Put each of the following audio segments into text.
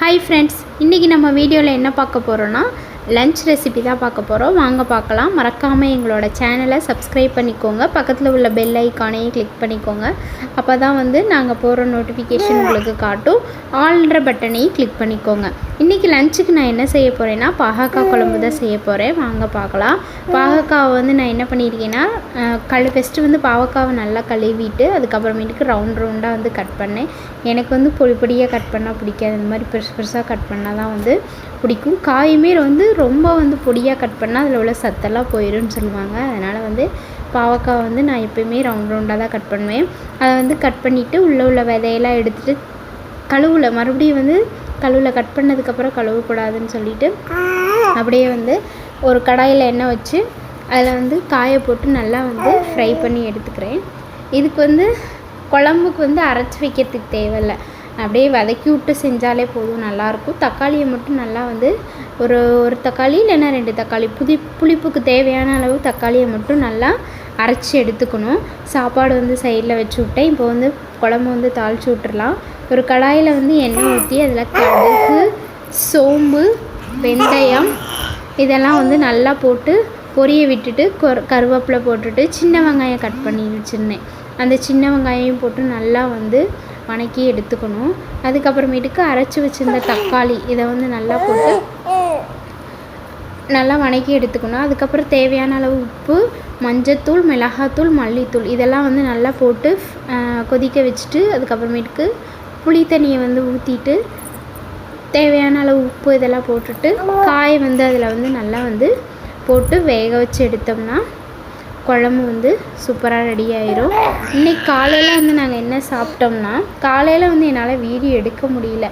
Hi friends இன்றைக்கி நம்ம வீடியோவில் என்ன பார்க்க போகிறோன்னா லன்ச் ரெசிபி தான் பார்க்க போகிறோம் வாங்க பார்க்கலாம். மறக்காமல் எங்களோட சேனலை சப்ஸ்கிரைப் பண்ணிக்கோங்க. பக்கத்தில் உள்ள பெல் ஐக்கானையும் கிளிக் பண்ணிக்கோங்க. அப்போ தான் வந்து நாங்கள் போகிற நோட்டிஃபிகேஷன் உங்களுக்கு காட்டும். ஆல்ன்ற பட்டனையும் கிளிக் பண்ணிக்கோங்க. இன்றைக்கி லஞ்சுக்கு நான் என்ன செய்ய போகிறேன்னா பாகக்காய் குழம்பு தான் செய்ய போகிறேன் வாங்க பார்க்கலாம். பாகக்காவை வந்து நான் என்ன பண்ணியிருக்கேன்னா கழு ஃபஸ்ட்டு வந்து பாவக்காவை நல்லா கழுவிட்டு அதுக்கப்புறமேட்டுக்கு ரவுண்ட் ரவுண்டாக வந்து கட் பண்ணேன். எனக்கு வந்து பொடி பொடியாக கட் பண்ணால் பிடிக்காது. இந்த மாதிரி பெருசு பெருசாக கட் பண்ணால் தான் வந்து பிடிக்கும். காயுமே வந்து ரொம்ப வந்து பொடியாக கட் பண்ணால் அதில் உள்ள சத்தெல்லாம் போயிடும்னு சொல்லுவாங்க. அதனால் வந்து பாவக்காய் வந்து நான் எப்பயுமே ரவுண்ட் ரவுண்டாக தான் கட் பண்ணுவேன். அதை வந்து கட் பண்ணிவிட்டு உள்ளே உள்ள விதையெல்லாம் எடுத்துகிட்டு கழுவில் மறுபடியும் வந்து கழுவில் கட் பண்ணதுக்கப்புறம் கழுவக்கூடாதுன்னு சொல்லிவிட்டு அப்படியே வந்து ஒரு கடாயில் எண்ணெய் வச்சு அதில் வந்து காயை போட்டு நல்லா வந்து ஃப்ரை பண்ணி எடுத்துக்கிறேன். இதுக்கு வந்து குழம்புக்கு வந்து அரைச்சி வைக்கிறதுக்கு தேவையில்லை. அப்படியே வதக்கி விட்டு செஞ்சாலே போதும் நல்லாயிருக்கும். தக்காளியை மட்டும் நல்லா வந்து ஒரு ஒரு தக்காளி இல்லைன்னா ரெண்டு தக்காளி புதி புளிப்புக்கு தேவையான அளவு தக்காளியை மட்டும் நல்லா அரைச்சி எடுத்துக்கணும். சாப்பாடு வந்து சைடில் வச்சு விட்டேன். இப்போ வந்து குழம்பு வந்து தாளித்து விட்டுறலாம். ஒரு கடாயில் வந்து எண்ணெய் ஊற்றி அதில் கடுகு சோம்பு வெந்தயம் இதெல்லாம் வந்து நல்லா போட்டு பொரிய விட்டுட்டு கொ கருவேப்பிலை போட்டுட்டு சின்ன வெங்காயம் கட் பண்ணி வச்சுருந்தேன். அந்த சின்ன வெங்காயம் போட்டு நல்லா வந்து வணக்கி எடுத்துக்கணும். அதுக்கப்புறமேட்டுக்கு அரைச்சி வச்சிருந்த தக்காளி இதை வந்து நல்லா போட்டு நல்லா வணக்கி எடுத்துக்கணும். அதுக்கப்புறம் தேவையான அளவு உப்பு மஞ்சத்தூள் மிளகாத்தூள் மல்லித்தூள் இதெல்லாம் வந்து நல்லா போட்டு கொதிக்க வச்சுட்டு அதுக்கப்புறமேட்டுக்கு புளி தண்ணியை வந்து ஊற்றிட்டு தேவையான அளவு உப்பு இதெல்லாம் போட்டுட்டு காயை வந்து அதில் வந்து நல்லா வந்து போட்டு வேக வச்சு எடுத்தோம்னா குழம்பு வந்து சூப்பராக ரெடி ஆயிரும். இன்னைக்கு காலையில் வந்து நாங்கள் என்ன சாப்பிட்டோம்னா காலையில் வந்து என்னால் வீடியோ எடுக்க முடியல.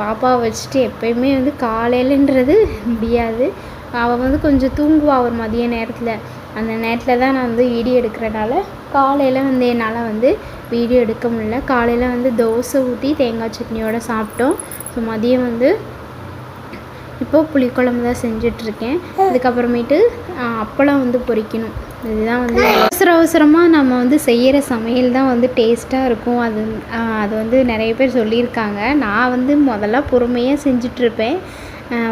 பாப்பாவை வச்சுட்டு எப்பயுமே வந்து காலையிலன்றது முடியாது. அவள் வந்து கொஞ்சம் தூங்குவா ஒரு மதிய நேரத்தில். அந்த நேரத்தில் தான் நான் வந்து வீடியோ எடுக்கிறனால காலையில் வந்து என்னால் வந்து வீடியோ எடுக்க முடியல. காலையில் வந்து தோசை ஊற்றி தேங்காய் சட்னியோடு சாப்பிட்டோம். ஸோ மதியம் வந்து இப்போது புளிக்குழம்பு தான் செஞ்சிட்ருக்கேன் இதுக்கப்புறமேட்டு அப்பளம் வந்து பொரிக்கணும். இதுதான் வந்து அவசர அவசரமாக நம்ம வந்து செய்கிற சமையல் தான் வந்து டேஸ்ட்டாக இருக்கும். அது அது வந்து நிறைய பேர் சொல்லியிருக்காங்க. நான் வந்து முதல்ல பொறுமையாக செஞ்சிட்ருப்பேன்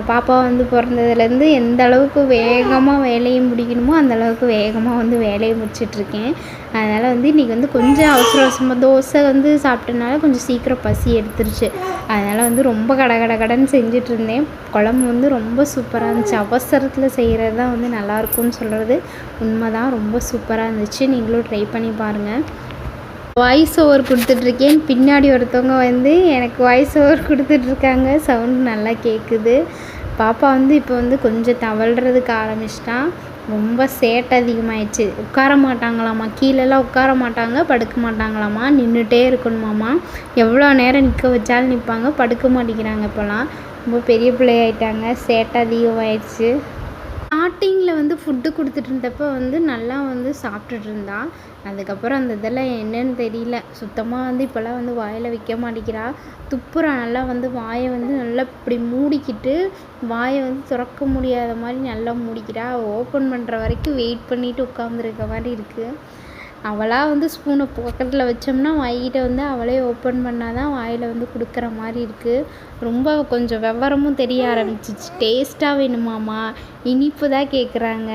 பாப்பா வந்து பிறந்ததுலேருந்து எந்த அளவுக்கு வேகமாக வேலையை முடிக்கணுமோ அந்த அளவுக்கு வேகமாக வந்து வேலையை முடிச்சிட்ருக்கேன். அதனால் வந்து இன்றைக்கி வந்து கொஞ்சம் அவசர அவசரமாக தோசை வந்து சாப்பிட்டனால கொஞ்சம் சீக்கிரம் பசி எடுத்துருச்சு. அதனால் வந்து ரொம்ப கட கட கடன்னு செஞ்சுட்டு குழம்பு வந்து ரொம்ப சூப்பராக இருந்துச்சு. அவசரத்தில் செய்கிறது தான் வந்து நல்லாயிருக்கும்னு சொல்கிறது உண்மை தான் ரொம்ப சூப்பராக இருந்துச்சு. நீங்களும் ட்ரை பண்ணி பாருங்கள் வாய்ஸ் ஓவர் கொடுத்துட்ருக்கேன். பின்னாடி ஒருத்தவங்க வந்து எனக்கு வாய்ஸ் ஓவர் கொடுத்துட்ருக்காங்க. சவுண்ட் நல்லா கேட்குது பாப்பா வந்து இப்போ வந்து கொஞ்சம் தவழ்கிறதுக்கு ஆரம்பிச்சிட்டான் ரொம்ப சேட்டை அதிகமாயிடுச்சு. உட்கார மாட்டாங்களாம்மா கீழெல்லாம் உட்கார மாட்டாங்க. படுக்க மாட்டாங்களாம்மா நின்றுட்டே இருக்கணுமாம்மா எவ்வளோ நேரம் நிற்க வச்சாலும் நிற்பாங்க. படுக்க மாட்டேங்கிறாங்க இப்போலாம். ரொம்ப பெரிய பிள்ளையாயிட்டாங்க. சேட்டை அதிகமாயிடுச்சு. ஸ்டார்டிங்கில் வந்து ஃபுட்டு கொடுத்துட்டு இருந்தப்போ வந்து நல்லா வந்து சாப்பிட்டுட்டு இருந்தா. அதுக்கப்புறம் அந்த இதெல்லாம் என்னன்னு தெரியல. சுத்தமாக வந்து இப்போல்லாம் வந்து வாயில் வைக்க மாட்டேங்கிறா. துப்புறா. நல்லா வந்து வாயை வந்து நல்லா இப்படி மூடிக்கிட்டு வாயை வந்து திறக்க முடியாத மாதிரி நல்லா மூடிக்கிறா. ஓப்பன் பண்ணுற வரைக்கும் வெயிட் பண்ணிட்டு உட்காந்துருக்க மாதிரி இருக்குது அவளாக வந்து ஸ்பூனை பக்கத்தில் வச்சோம்னா வாய்கிட்ட வந்து அவளே ஓப்பன் பண்ணால் தான் வாயில் வந்து கொடுக்குற மாதிரி இருக்குது ரொம்ப கொஞ்சம் விவரமும் தெரிய ஆரம்பிச்சிச்சு. டேஸ்ட்டாக வேணுமாம்மா? இனிப்பு தான் கேட்குறாங்க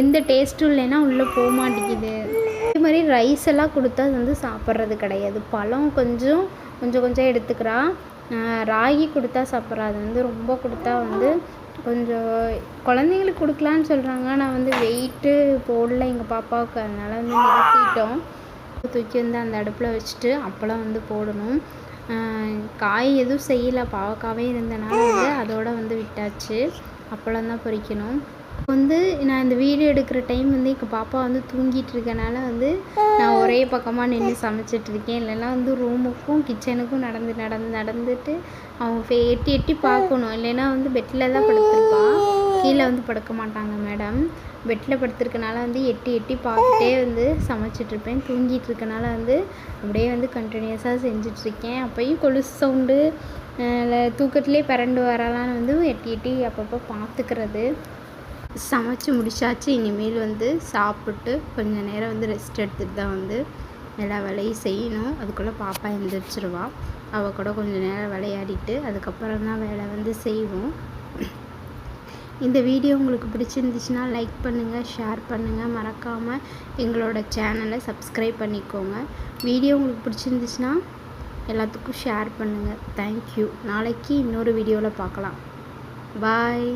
எந்த டேஸ்ட்டும் இல்லைன்னா உள்ளே போக மாட்டேங்குது. அதே மாதிரி ரைஸ் எல்லாம் கொடுத்தா அது வந்து சாப்பிட்றது கிடையாது. பழம் கொஞ்சம் கொஞ்சம் கொஞ்சம் எடுத்துக்கிறான் ராகி கொடுத்தா சாப்பிட்றா அது வந்து ரொம்ப கொடுத்தா வந்து கொஞ்சம் குழந்தைங்களுக்கு கொடுக்கலான்னு சொல்கிறாங்க நான் வந்து வெயிட்டு போடல எங்கள் பாப்பாவுக்கு. அதனால் வந்து நிறுத்திட்டோம் தூக்கி வந்து அந்த அடுப்பில் வச்சுட்டு அப்பளம் வந்து போடணும். ஆஹ் காய் எதுவும் செய்யலை. பாவக்காவே இருந்தனால வந்து அதோட வந்து விட்டாச்சு. அப்பளம் தான் பொரிக்கணும் வந்து நான் இந்த வீடியோ எடுக்கிற டைம் வந்து எங்கள் பாப்பா வந்து தூங்கிட்டு இருக்கனால வந்து நான் ஒரே பக்கமாக நின்று சமைச்சிட்டு இருக்கேன் இல்லைன்னா வந்து ரூமுக்கும் கிச்சனுக்கும் நடந்து நடந்து நடந்துட்டு அவங்க ஃபே- எட்டி எட்டி பார்க்கணும். இல்லைன்னா வந்து பெட்டில் தான் படுத்துருப்பான் கீழே வந்து படுக்க மாட்டாங்க மேடம் பெட்டில் படுத்திருக்கனால வந்து எட்டி எட்டி பார்த்துட்டே வந்து சமைச்சிட்ருப்பேன் தூங்கிட்டு இருக்கனால வந்து அப்படியே வந்து கண்டினியூஸாக செஞ்சிட்ருக்கேன் அப்போயும் கொலுசு சவுண்டு தூக்கத்துலேயே பிறண்டு வரலான்னு வந்து எட்டி எட்டி அப்பப்போ பார்த்துக்கிறது. சமைச்சு முடிச்சாச்சு. இனிமேல் வந்து சாப்பிட்டு கொஞ்சம் நேரம் வந்து ரெஸ்ட் எடுத்துகிட்டு தான் வந்து எல்லா வேலையும் செய்யணும். அதுக்குள்ளே பாப்பா எழுந்திரிச்சிருவா அவள் கூட கொஞ்சம் நேரம் விளையாடிட்டு அதுக்கப்புறம் தான் வேலை வந்து செய்வோம். இந்த வீடியோ உங்களுக்கு பிடிச்சிருந்துச்சுன்னா லைக் பண்ணுங்கள் ஷேர் பண்ணுங்கள் மறக்காமல் எங்களோட சேனலை சப்ஸ்கிரைப் பண்ணிக்கோங்க. வீடியோ உங்களுக்கு பிடிச்சிருந்துச்சுன்னா எல்லாத்துக்கும் ஷேர் பண்ணுங்கள் தேங்க்யூ நாளைக்கு இன்னொரு வீடியோவில் பார்க்கலாம். பாய்